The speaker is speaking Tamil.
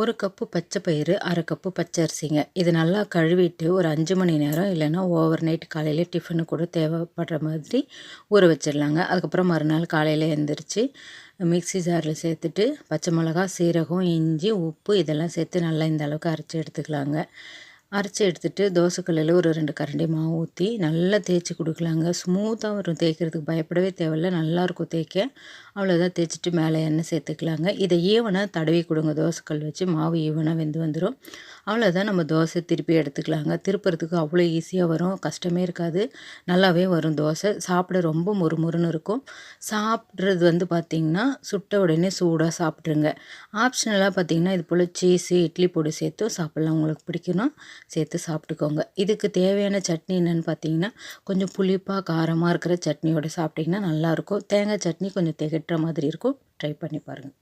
ஒரு கப்பு பச்சை பயிறு அரை கப்பு பச்சை அரிசிங்க. இது நல்லா கழுவிட்டு ஒரு அஞ்சு மணி நேரம் இல்லைன்னா ஓவர் நைட் காலையில் டிஃபனு கூட தேவைப்படுற மாதிரி ஊற வச்சிடலாங்க. அதுக்கப்புறம் மறுநாள் காலையில் எழுந்திரிச்சு மிக்சி ஜாரில் சேர்த்துட்டு பச்சை மிளகா சீரகம் இஞ்சி உப்பு இதெல்லாம் சேர்த்து நல்லா இந்த அளவுக்கு அரைச்சி எடுத்துக்கலாங்க. அரைச்சி எடுத்துகிட்டு தோசைக்கல்லில் ஒரு ரெண்டு கரண்டி மாவு ஊற்றி நல்லா தேய்ச்சி கொடுக்கலாங்க. ஸ்மூத்தாக வரும். தேய்க்கிறதுக்கு பயப்படவே தேவையில்ல. நல்லாயிருக்கும் தேய்க்க. அவ்வளோதான் தேய்ச்சிட்டு மேலே எண்ணெய் சேர்த்துக்கலாங்க. இதை ஈவனாக தடவி கொடுங்க. தோசைக்கல் வச்சு மாவு ஈவனாக வெந்து வந்துடும் அவ்வளோதான் நம்ம தோசை திருப்பி எடுத்துக்கலாங்க. திருப்புறதுக்கு அவ்வளோ ஈஸியாக வரும். கஷ்டமே இருக்காது. நல்லாவே வரும் தோசை. சாப்பிட ரொம்ப முறுமுறுன்னு இருக்கும். சாப்பிட்றது வந்து பார்த்திங்கன்னா சுட்ட உடனே சூடாக சாப்பிட்ருங்க ஆப்ஷனலாக பார்த்திங்கன்னா இது போல் சீஸு இட்லி பொடி சேர்த்தும் சாப்பிட்லாம். உங்களுக்கு பிடிக்கணும் சேர்த்து சாப்பிட்டுக்கோங்க. இதுக்கு தேவையான சட்னி என்னென்னு பார்த்தீங்கன்னா கொஞ்சம் புளிப்பாக காரமாக இருக்கிற சட்னியோட சாப்பிட்டிங்கன்னா நல்லாயிருக்கும் தேங்காய் சட்னி கொஞ்சம் திகட்டுற மாதிரி இருக்கும். ட்ரை பண்ணி பாருங்கள்